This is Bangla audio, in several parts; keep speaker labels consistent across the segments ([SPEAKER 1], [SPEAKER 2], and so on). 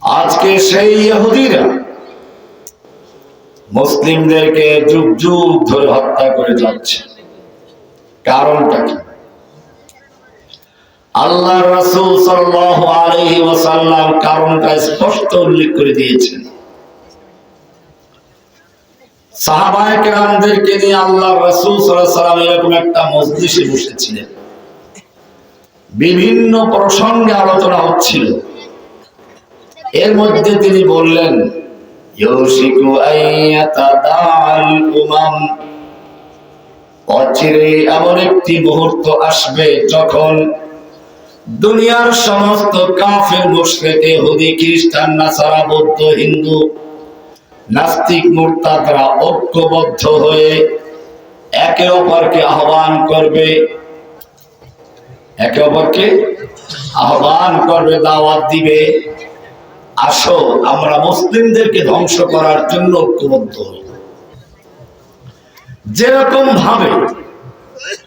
[SPEAKER 1] আজকে সেই ইহুদিরা মুসলিমদেরকে যুগ যুগ ধরে হত্যা করে যাচ্ছে। কারণটা কি? আল্লাহ রাসূল সাল্লাল্লাহু আলাইহি ওয়াসাল্লাম কারণটা স্পষ্ট উল্লেখ করে দিয়েছেন। সাহাবায়ে কেরামদেরকে নিয়ে আল্লাহ রাসূল সাল্লাম এরকম একটা মজলিসে বসেছিলেন। বিভিন্ন প্রসঙ্গে আলোচনা হচ্ছিল। এর মধ্যে তিনি বললেন ইউশিকু আইয়াতাদাল উমাম। অচিরে এমন একটি মুহূর্ত আসবে যখন দুনিয়ার সমস্ত কাফের, মুশরিক, ইহুদি, খ্রিস্টান, নাসারা, বৌদ্ধ, হিন্দু, নাস্তিক, মুরতাদরা ঐক্যবদ্ধ হয়ে একে অপরকে আহ্বান করবে। একে অপরকে আহ্বান করবে, দাওয়াত দিবে। আসো আমরা মুসলিমদেরকে ধ্বংস করার জন্য ঐক্যবদ্ধ হই। যেরকম ভাবে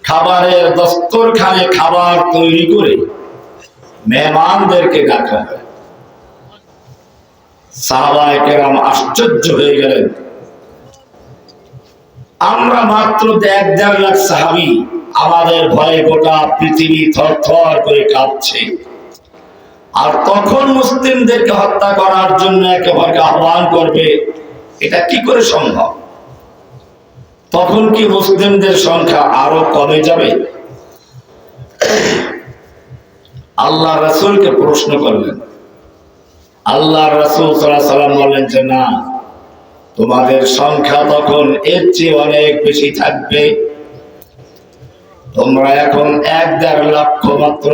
[SPEAKER 1] খাবারের দস্তরখানে খাবার তৈরি করে মেহমানদেরকে ডাকা হয় সাহাবায়ে আশ্চর্য হয়ে গেলেন। আমরা মাত্র এক দেড় লাখ সাহাবি আমাদের ভয়ে গোটা পৃথিবী থর থর করে কাঁপছে। আর তখন মুসলিমদেরকে হত্যা করার জন্য একেবারে আহ্বান করবে, এটা কি করে সম্ভব? তখন কি মুসলিমদের সংখ্যা আরও কমে যাবে? আল্লাহ রাসূলকে প্রশ্ন করলেন। আল্লাহ রাসূল সাল্লাম বললেন যে, না, তোমাদের সংখ্যা তখন এর চেয়ে অনেক বেশি থাকবে। তোমরা এখন এক দেড় লক্ষ মাত্র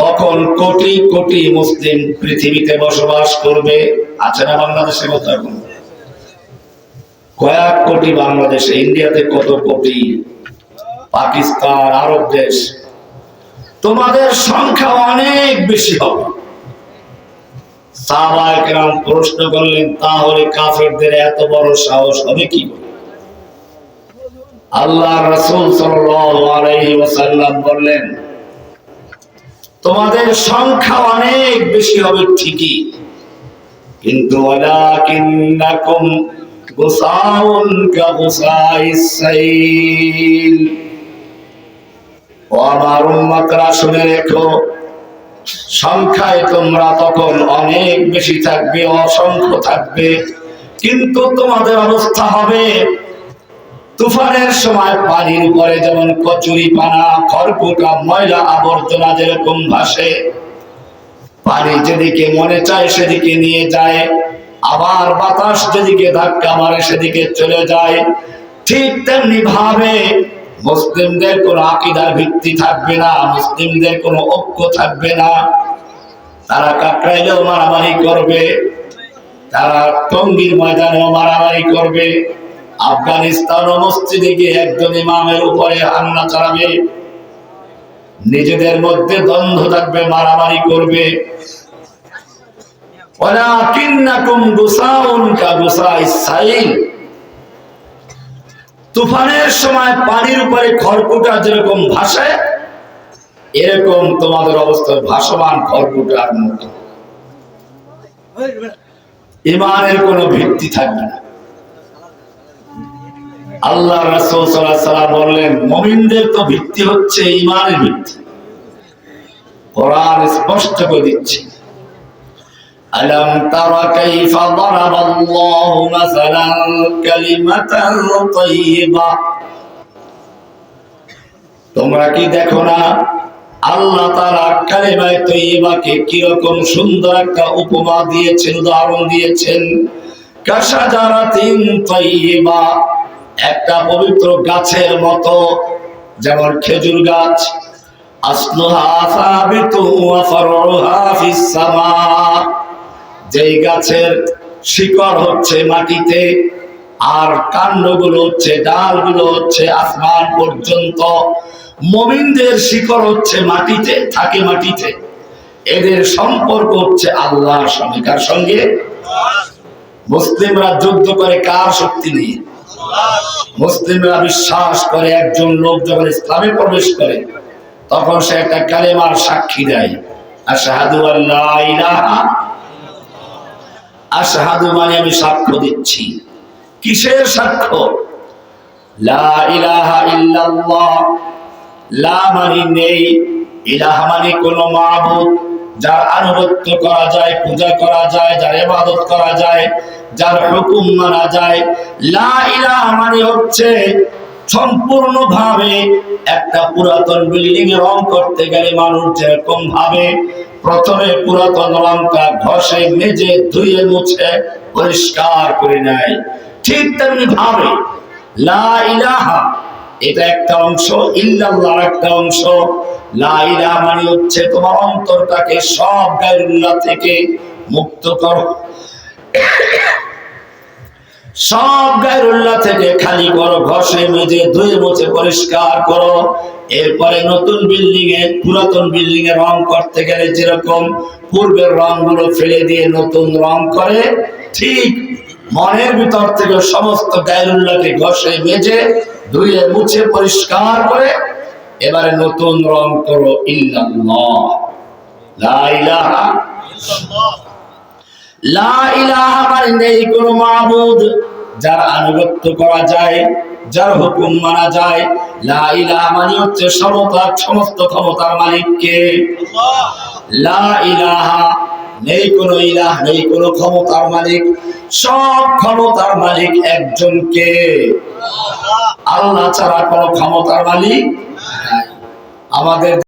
[SPEAKER 1] তখন কোটি কোটি মুসলিম পৃথিবীতে বসবাস করবে। আছে না বাংলাদেশে কত কয়েক কোটি বাংলাদেশে, ইন্ডিয়াতে কত কোটি? পাকিস্তান, আরব দেশ। তোমাদের সংখ্যা অনেক বেশি হবে। প্রশ্ন করলেন, তাহলে কাফেরদের এত বড় সাহস হবে কি আল্লাহ রসুল ওয়াসাল্লাম বললেন তোমাদের সংখ্যা অনেক বেশি হবে ঠিকই। কিন্তু আমার শুনে রেখো, সংখ্যায় তোমরা তখন অনেক বেশি থাকবে, অসংখ্য থাকবে, কিন্তু তোমাদের অবস্থা হবে তুফানের সময় পানির উপরে যেমন কচুরি পানা, খড়কুটা, ময়লা আবর্জনা যেরকম ভাসে পানি যেদিকে মনে চায় সেদিকে নিয়ে যায়, আবার বাতাস যেদিকে ধাক্কা মারে সেদিকে চলে যায়। ঠিক তেমনি ভাবে মুসলিমদের কোনো আকিদার ভিত্তি থাকবে না, মুসলিমদের কোনো ঐক্য থাকবে না। তারা কাকরাইলেও মারামারি করবে, তারা টঙ্গির ময়দানেও মারামারি করবে। আফগানিস্তান মসজিদে গিয়ে একজন ইমামের উপরে হামলা চালাবে। নিজেদের মধ্যে দ্বন্দ্ব থাকবে, মারামারি করবে। তুফানের সময় পানির উপরে খড়কুটা যেরকম ভাসে, এরকম তোমাদের অবস্থা ভাসমান খড়কুটার মতো। ইমানের কোনো ভিত্তি থাকবে না। আল্লাহ রাসূল সাল্লাল্লাহু আলাইহি সাল্লাম বললেন মুমিনদের তো ভিত্তি হচ্ছে ইমানের ভিত্তি কোরআন স্পষ্ট করে দিচ্ছে ألم تر كيف ضرب الله مثلا كلمة طيبة তোমরা কি দেখো না আল্লাহ তারা কালেমায় তৈবাকে কিরকম সুন্দর একটা উপমা দিয়েছেন উদাহরণ দিয়েছেন কাশা যারা তিন তৈবা একটা পবিত্র গাছের মতো, যেমন খেজুর গাছ। যেই গাছের শিকড় হচ্ছে মাটিতে, আর কাণ্ডগুলো হচ্ছে, ডালগুলো হচ্ছে আসমান পর্যন্ত। মমিনদের শিকড় হচ্ছে মাটিতে, থাকে মাটিতে। এদের সম্পর্ক হচ্ছে আল্লাহর সঙ্গে। কার সঙ্গে? মুসলিমরা যুদ্ধ করে কার শক্তি নিয়ে? মুসলিমরা বিশ্বাস করে একজন লোক যখন ইসলামে প্রবেশ করে, তখন সে একটা কালেমার সাক্ষী দেয়। আর শাহাদু আল্লাহ আশহাদু মানে আমি সাক্ষ্য দিচ্ছি। কিসের সাক্ষ্য? লা ইলাহা ইল্লাল্লাহ। লা মানে নেই। ইলাহা মানে কোনো মাবুদ। যার আনুগত্য করা যায়, পূজা করা যায়, যার ইবাদত করা যায়, যার হুকুম মানা যায়, লা ইলাহা মানে হচ্ছে সম্পূর্ণভাবে একটা পুরাতন বিল্ডিং এ রং করতে গেলে মানুষ যেরকম ভাবে প্রথমে পুরাতন রংটা ঘষে, মেজে, ধুয়ে, মুছে, পরিষ্কার করে নেয়। ঠিক তেমনি ভাবে লা ইলাহা, এটা একটা অংশ, ইল্লাল্লাহ একটা অংশ লা ইলাহা মানে হচ্ছে তোমার অন্তরটাকে সব গায়রুল্লাহ থেকে মুক্ত করো। সব গায়রুল্লাহ থেকে খালি করো ঘষে মেজে ধুয়ে মুছে পরিষ্কার করো। এরপরে নতুন বিল্ডিং এ পুরাতন বিল্ডিং এ রং করতে গেলে যেরকম পূর্বের রংগুলো ফেলে দিয়ে নতুন রং করে, ঠিক মনের ভিতর থেকে সমস্ত গায়রুল্লাহকে ঘষে মেজে ধুয়ে মুছে পরিষ্কার করে এবারে নতুন রং করো লা লা ইলাহা মানে নেই যার আনুগত্য করা যায়, যার হুকুম মানা যায়। লা ইলাহা মানে হচ্ছে সমতা, সমস্ত ক্ষমতার মালিককে। লা ইলাহা নেই কোনো ইলাহ, নেই কোনো ক্ষমতার মালিক। সব ক্ষমতার মালিক একজনকে। আল্লাহ ছাড়া কোনো ক্ষমতার মালিক। আমাদের